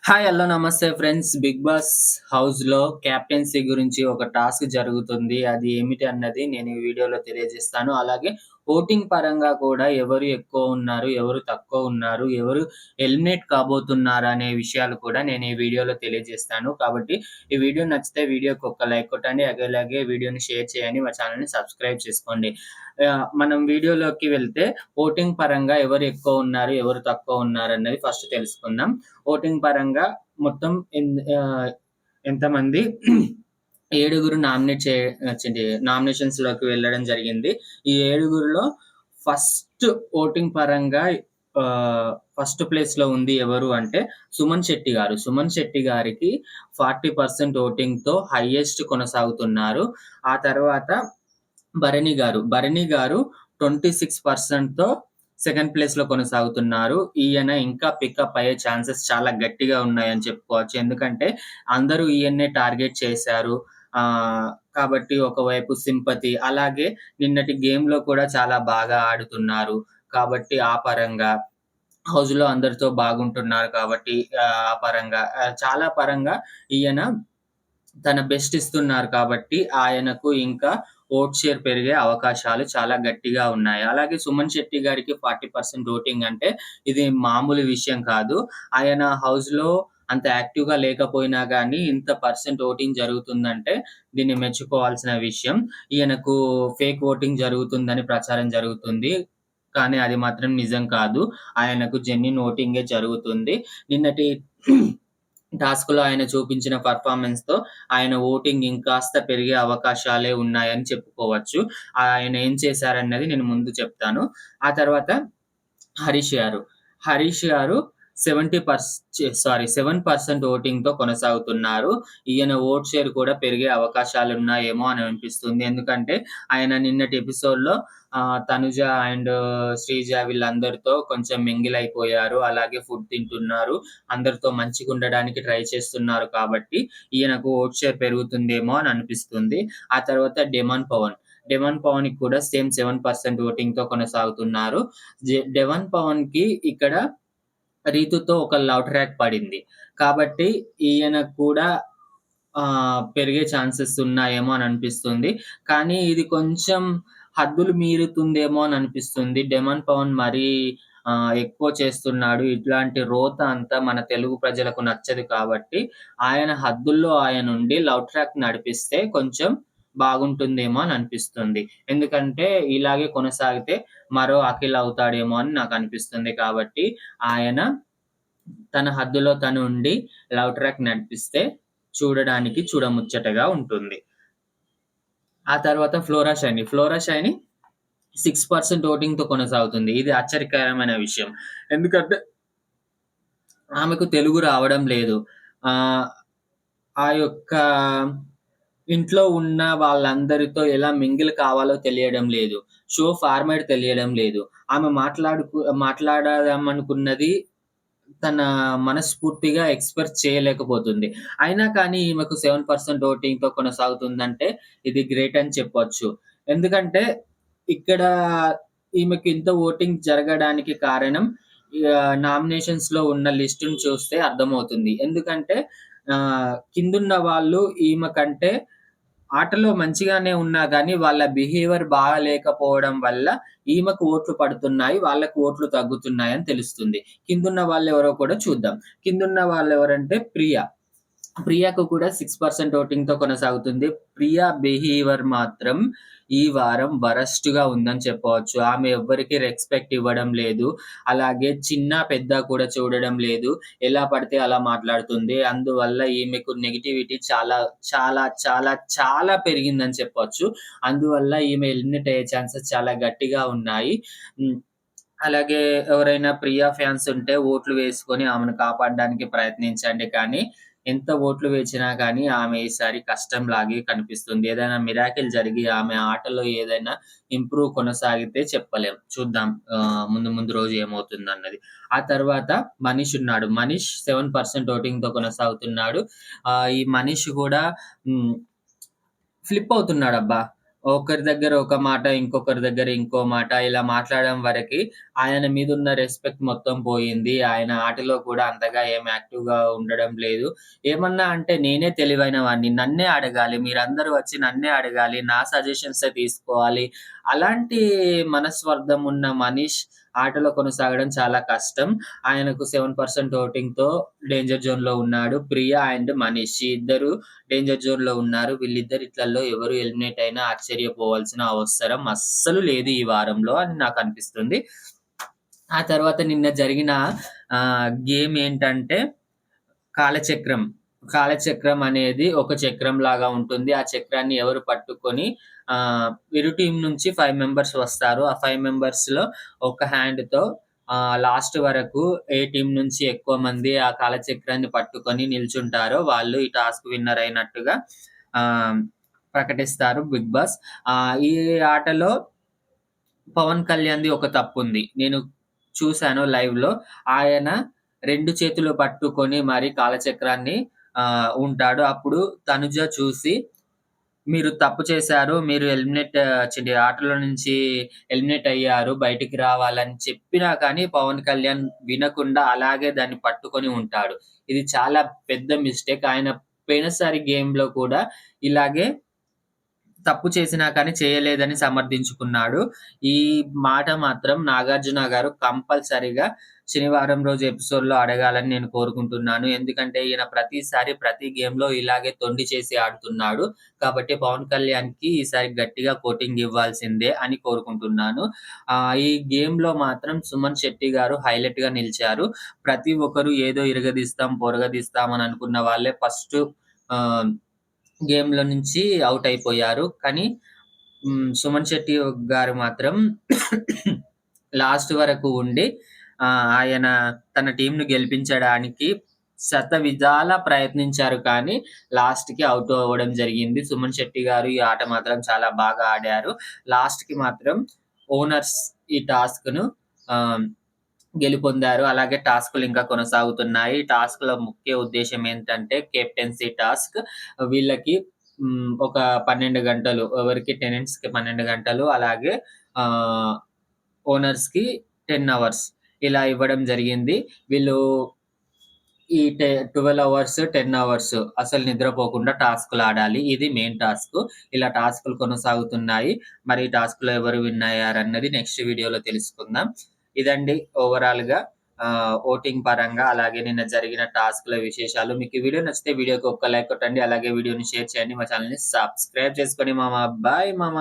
Hi hello నమస్తే friends Bigg Boss హౌస్‌లో captaincy గురించి ఒక టాస్క్ జరుగుతుంది. అది ఏమిటి అన్నది నేను ఈ వీడియోలో తెలియజేస్తాను. అలాగే ఓటింగ్ పరంగా కూడా ఎవరు ఎక్కువ ఉన్నారు, ఎవరు తక్కువ ఉన్నారు, ఎవరు ఎలిమినేట్ కాబోతున్నారు అనే విషయాలు కూడా నేను ఈ వీడియోలో తెలియజేస్తాను. కాబట్టి ఈ వీడియో నచ్చితే వీడియోకి ఒక లైక్ కొట్టండి. అలాగే వీడియోని షేర్ చేయండి. మా ఛానల్ని సబ్స్క్రైబ్ చేసుకోండి. మనం వీడియోలోకి వెళ్తే ఓటింగ్ పరంగా ఎవరు ఎక్కువ ఉన్నారు, ఎవరు తక్కువ ఉన్నారు అన్నది ఫస్ట్ తెలుసుకుందాం. ఓటింగ్ పరంగా మొత్తం ఎంతమంది ఏడుగురు నామినేట్ చే నామినేషన్స్లోకి వెళ్ళడం జరిగింది. ఈ ఏడుగురిలో ఫస్ట్ ఓటింగ్ పరంగా ఫస్ట్ ప్లేస్లో ఉంది ఎవరు అంటే సుమన్ శెట్టి గారు. సుమన్ శెట్టి గారికి ఫార్టీ పర్సెంట్ ఓటింగ్తో హైయెస్ట్ కొనసాగుతున్నారు. ఆ తర్వాత భరణి గారు. భరణి గారు 26%తో సెకండ్ ప్లేస్లో కొనసాగుతున్నారు. ఈయన ఇంకా పికప్ అయ్యే ఛాన్సెస్ చాలా గట్టిగా ఉన్నాయని చెప్పుకోవచ్చు. ఎందుకంటే అందరూ ఈయన్నే టార్గెట్ చేశారు. ఆహ్, కాబట్టి ఒకవైపు సింపతి అలాగే నిన్నటి గేమ్‌లో కూడా చాలా బాగా ఆడుతున్నారు. కాబట్టి ఆ పరంగా హౌస్‌లో అందరితో బాగుంటున్నారు కాబట్టి ఆ పరంగా చాలా పరంగా ఈయన తన బెస్ట్ ఇస్తున్నారు కాబట్టి ఆయనకు ఇంకా ఓట్ షేర్ పెరిగే అవకాశాలు చాలా గట్టిగా ఉన్నాయి. అలాగే సుమన్ శెట్టి గారికి 40% ఓటింగ్ అంటే ఇది మామూలు విషయం కాదు. ఆయన హౌస్‌లో అంత యాక్టివ్‌గా లేకపోయినా కానీ ఇంత పర్సెంట్ ఓటింగ్ జరుగుతుందంటే దీన్ని మెచ్చుకోవాల్సిన విషయం. ఈయనకు ఫేక్ ఓటింగ్ జరుగుతుందని ప్రచారం జరుగుతుంది. కానీ అది మాత్రం నిజం కాదు. ఆయనకు జెన్యున్ ఓటింగే జరుగుతుంది. నిన్నటి టాస్క్‌లో ఆయన చూపించిన పర్ఫార్మెన్స్తో ఆయన ఓటింగ్ ఇంకాస్త పెరిగే అవకాశాలే ఉన్నాయని చెప్పుకోవచ్చు. ఆయన ఏం చేశారన్నది నేను ముందు చెప్తాను. ఆ తర్వాత హరీష్ గారు. హరీష్ గారు 70 పర్స్ ఛీ సారీ 7% ఓటింగ్‌తో కొనసాగుతున్నారు. ఈయన ఓట్ షేర్ కూడా పెరిగే అవకాశాలు ఉన్నాయేమో అని అనిపిస్తుంది. ఎందుకంటే ఆయన నిన్నటి ఎపిసోడ్‌లో లో తనుజ అండ్ శ్రీజ వీళ్ళందరితో కొంచెం మింగిల్ అయిపోయారు. అలాగే ఫుడ్ తింటున్నారు. అందరితో మంచిగా ఉండడానికి ట్రై చేస్తున్నారు కాబట్టి ఈయనకు ఓట్ షేర్ పెరుగుతుందేమో అని అనిపిస్తుంది. ఆ తర్వాత డెమాన్ పవన్. డెమాన్ పవన్‌కి కూడా సేమ్ 7% ఓటింగ్‌తో కొనసాగుతున్నారు. డెవన్ పవన్కి ఇక్కడ రీతుతో ఒక లవ్ ట్రాక్ పడింది. కాబట్టి ఈయనకు కూడా ఆహ్, పెరిగే ఛాన్సెస్ ఉన్నాయేమో అని అనిపిస్తుంది. కానీ ఇది కొంచెం హద్దులు మీరుతుందేమో అని అనిపిస్తుంది. డెమన్ పవన్ మరీ ఆహ్, ఎక్కువ చేస్తున్నాడు. ఇట్లాంటి రోత అంతా మన తెలుగు ప్రజలకు నచ్చదు కాబట్టి ఆయన హద్దుల్లో ఆయనుండి లవ్ ట్రాక్ నడిపిస్తే కొంచెం బాగుంటుందేమో అని అనిపిస్తుంది. ఎందుకంటే ఇలాగే కొనసాగితే మరో అఖిల్ అవుతాడేమో అని నాకు అనిపిస్తుంది. కాబట్టి ఆయన తన హద్దులో తను ఉండి లవ్ ట్రాక్ నడిపిస్తే చూడడానికి చూడముచ్చటగా ఉంటుంది. ఆ తర్వాత ఫ్లోరా షైని ఫ్లోరా షైనీ 6% ఓటింగ్‌తో కొనసాగుతుంది. ఇది ఆశ్చర్యకరమైన విషయం. ఎందుకంటే ఆమెకు తెలుగు రావడం లేదు. ఆ యొక్క ఇంట్లో ఉన్న వాళ్ళందరితో ఎలా మింగిల్ కావాలో తెలియడం లేదు. షో ఫార్మాట్ తెలియడం లేదు. ఆమె మాట్లాడుకు మాట్లాడదామనుకున్నది తన మనస్ఫూర్తిగా ఎక్స్‌ప్రెస్ చేయలేకపోతుంది. అయినా కానీ ఈమెకు 7% ఓటింగ్‌తో కొనసాగుతుందంటే ఇది గ్రేట్ అని చెప్పొచ్చు. ఎందుకంటే ఇక్కడ ఈమెకు ఇంత ఓటింగ్ జరగడానికి కారణం ఆహ్, నామినేషన్స్‌లో ఉన్న లిస్ట్‌ని చూస్తే అర్థమవుతుంది. ఎందుకంటే కిందున్న వాళ్ళు ఈమె కంటే ఆటలో మంచిగానే ఉన్నా కానీ వాళ్ళ బిహేవియర్ బాగాలేకపోవడం వల్ల ఈమెకు ఓట్లు పడుతున్నాయి. వాళ్ళకి ఓట్లు తగ్గుతున్నాయి అని తెలుస్తుంది. కిందున్న వాళ్ళెవరో కూడా చూద్దాం. కిందున్న వాళ్ళు ఎవరంటే ప్రియ. ప్రియాకు కూడా సిక్స్ పర్సెంట్ ఓటింగ్‌తో కొనసాగుతుంది. ప్రియా బిహేవియర్ మాత్రం ఈ వారం వరస్ట్‌గా ఉందని చెప్పవచ్చు. ఆమె ఎవ్వరికీ రెస్పెక్ట్ ఇవ్వడం లేదు. అలాగే చిన్న, పెద్ద కూడా చూడడం లేదు. ఎలా పడితే అలా మాట్లాడుతుంది. అందువల్ల ఈమెకు నెగిటివిటీ చాలా, చాలా, చాలా, చాలా పెరిగిందని చెప్పవచ్చు అందువల్ల ఈమె ఎలిమినేట్ అయ్యే ఛాన్సెస్ చాలా గట్టిగా ఉన్నాయి. అలాగే ఎవరైనా ప్రియా ఫ్యాన్స్ ఉంటే ఓట్లు వేసుకొని ఆమెను కాపాడడానికి ప్రయత్నించండి. కానీ ఎంత ఓట్లు వేసినా కానీ ఆమె ఈసారి కష్టం లాగే కనిపిస్తుంది. ఏదైనా మిరాకిల్ జరిగి ఆమె ఆటలో ఏదైనా ఇంప్రూవ్ కొనసాగితే చెప్పలేం. చూద్దాం ముందు ముందు రోజు ఏమవుతుందన్నది. ఆ తర్వాత మనీష్ ఉన్నాడు. మనీష్ 7% ఓటింగ్‌తో కొనసాగుతున్నాడు. ఈ మనీష్ కూడా ఫ్లిప్ అవుతున్నాడు అబ్బా ఒకరి దగ్గర ఒక మాట, ఇంకొకరి దగ్గర ఇంకో మాట ఇలా మాట్లాడడం వరకి ఆయన మీదున్న రెస్పెక్ట్ మొత్తం పోయింది. ఆయన ఆటలో కూడా అంతగా ఏం యాక్టివ్‌గా ఉండడం లేదు. ఏమన్నా అంటే నేనే తెలివైన వాడిని. నన్నే అడగాలి. మీరందరూ వచ్చి నన్నే అడగాలి. నా సజెషన్సే తీసుకోవాలి. అలాంటి మనస్వర్ధం ఉన్న మనీష్ ఆటలో కొనసాగడం చాలా కష్టం. ఆయనకు సెవెన్ పర్సెంట్ ఓటింగ్తో డేంజర్ జోన్లో ఉన్నాడు. ప్రియా అండ్ మనీష్ ఇద్దరు డేంజర్ జోన్లో ఉన్నారు. వీళ్ళిద్దరిట్లల్లో ఎవరు ఎలిమినేట్ అయినా ఆశ్చర్యపోవాల్సిన అవసరం అస్సలు లేదు ఈ వారంలో అని నాకు అనిపిస్తుంది ఆ తర్వాత నిన్న జరిగిన గేమ్ ఏంటంటే కాలచక్రం. కాలచక్రం అనేది ఒక చక్రం లాగా ఉంటుంది. ఆ చక్రాన్ని ఎవరు పట్టుకొని ఇరు టీం నుంచి ఫైవ్ మెంబర్స్ వస్తారు. ఆ ఫైవ్ మెంబర్స్లో ఒక హ్యాండ్‌తో లాస్ట్ వరకు ఏ టీం నుంచి ఎక్కువ మంది ఆ కాలచక్రాన్ని పట్టుకొని నిల్చుంటారో వాళ్ళు ఈ టాస్క్ విన్నర్ అయినట్టుగా ప్రకటిస్తారు బిగ్ బాస్. ఈ ఆటలో పవన్ కళ్యాణ్‌ది ఒక తప్పు ఉంది నేను చూసాను లైవ్‌లో. ఆయన రెండు చేతులు పట్టుకొని మరి కాలచక్రాన్ని ఉంటాడు. అప్పుడు తనుజ చూసి మీరు తప్పు చేశారు. మీరు ఎలిమినేట్ ఛీ ఆటలో నుంచి ఎలిమినేట్ అయ్యారు. బయటికి రావాలని చెప్పినా కానీ పవన్ కళ్యాణ్ వినకుండా అలాగే దాన్ని పట్టుకొని ఉంటాడు. ఇది చాలా పెద్ద మిస్టేక్. ఆయన పోయినసారి గేమ్‌లో కూడా ఇలాగే తప్పు చేసినా కానీ చేయలేదని సమర్థించుకున్నాడు. ఈ మాట మాత్రం నాగార్జున గారు కంపల్సరిగా శనివారం రోజు ఎపిసోడ్‌లో అడగాలని నేను కోరుకుంటున్నాను. ఎందుకంటే ఈయన ప్రతిసారి ప్రతి గేమ్‌లో ఇలాగే తొండి చేసి ఆడుతున్నాడు. కాబట్టి పవన్ కళ్యాణ్‌కి ఈసారి గట్టిగా కోటింగ్ ఇవ్వాల్సిందే అని కోరుకుంటున్నాను. ఆహ్, ఈ గేమ్‌లో మాత్రం సుమన్ శెట్టి గారు హైలైట్‌గా నిలిచారు. ప్రతి ఒక్కరు ఏదో ఇరగదీస్తాం, పొరగదీస్తాం అని అనుకున్న వాళ్ళే ఫస్ట్ గేమ్‌లో నుంచి ఔట్ అయిపోయారు. కానీ హ్మ్, సుమన్ శెట్టి గారు మాత్రం లాస్ట్ వరకు ఉండి ఆహ్, ఆయన తన టీమ్‌ని గెలిపించడానికి శతవిధాలా ప్రయత్నించారు. కానీ లాస్ట్‌కి ఔట్ అవ్వడం జరిగింది. సుమన్ శెట్టి గారు ఈ ఆట మాత్రం చాలా బాగా ఆడారు. లాస్ట్‌కి మాత్రం ఓనర్స్ ఈ టాస్క్‌ను ఆహ్, గెలుపొందారు. అలాగే టాస్క్‌లు ఇంకా కొనసాగుతున్నాయి. టాస్క్లో ముఖ్య ఉద్దేశం ఏంటంటే కెప్టెన్సీ టాస్క్. వీళ్ళకి ఒక 12 గంటలు ఎవరికి టెనెంట్స్‌కి 12 గంటలు అలాగే ఓనర్స్కి టెన్ అవర్స్ ఇలా ఇవ్వడం జరిగింది. వీళ్ళు ఈ టె 12 అవర్స్, 10 అవర్స్ అసలు నిద్రపోకుండా టాస్క్‌లు ఆడాలి. ఇది మెయిన్ టాస్క్. ఇలా టాస్క్‌లు కొనసాగుతున్నాయి. మరి ఈ టాస్క్‌లో ఎవరు విన్ అయ్యారన్నది నెక్స్ట్ వీడియోలో తెలుసుకుందాం. ఇదండి ఓవరాల్గా ఓటింగ్ పరంగా అలాగే నిన్న జరిగిన టాస్క్‌ల విశేషాలు. మీకు ఈ వీడియో నచ్చితే వీడియోకి ఒక్క లైక్ కొట్టండి. అలాగే వీడియోని షేర్ చేయండి. మా ఛానెల్‌ని సబ్స్క్రైబ్ చేసుకోండి మామ. బాయ్ మామ.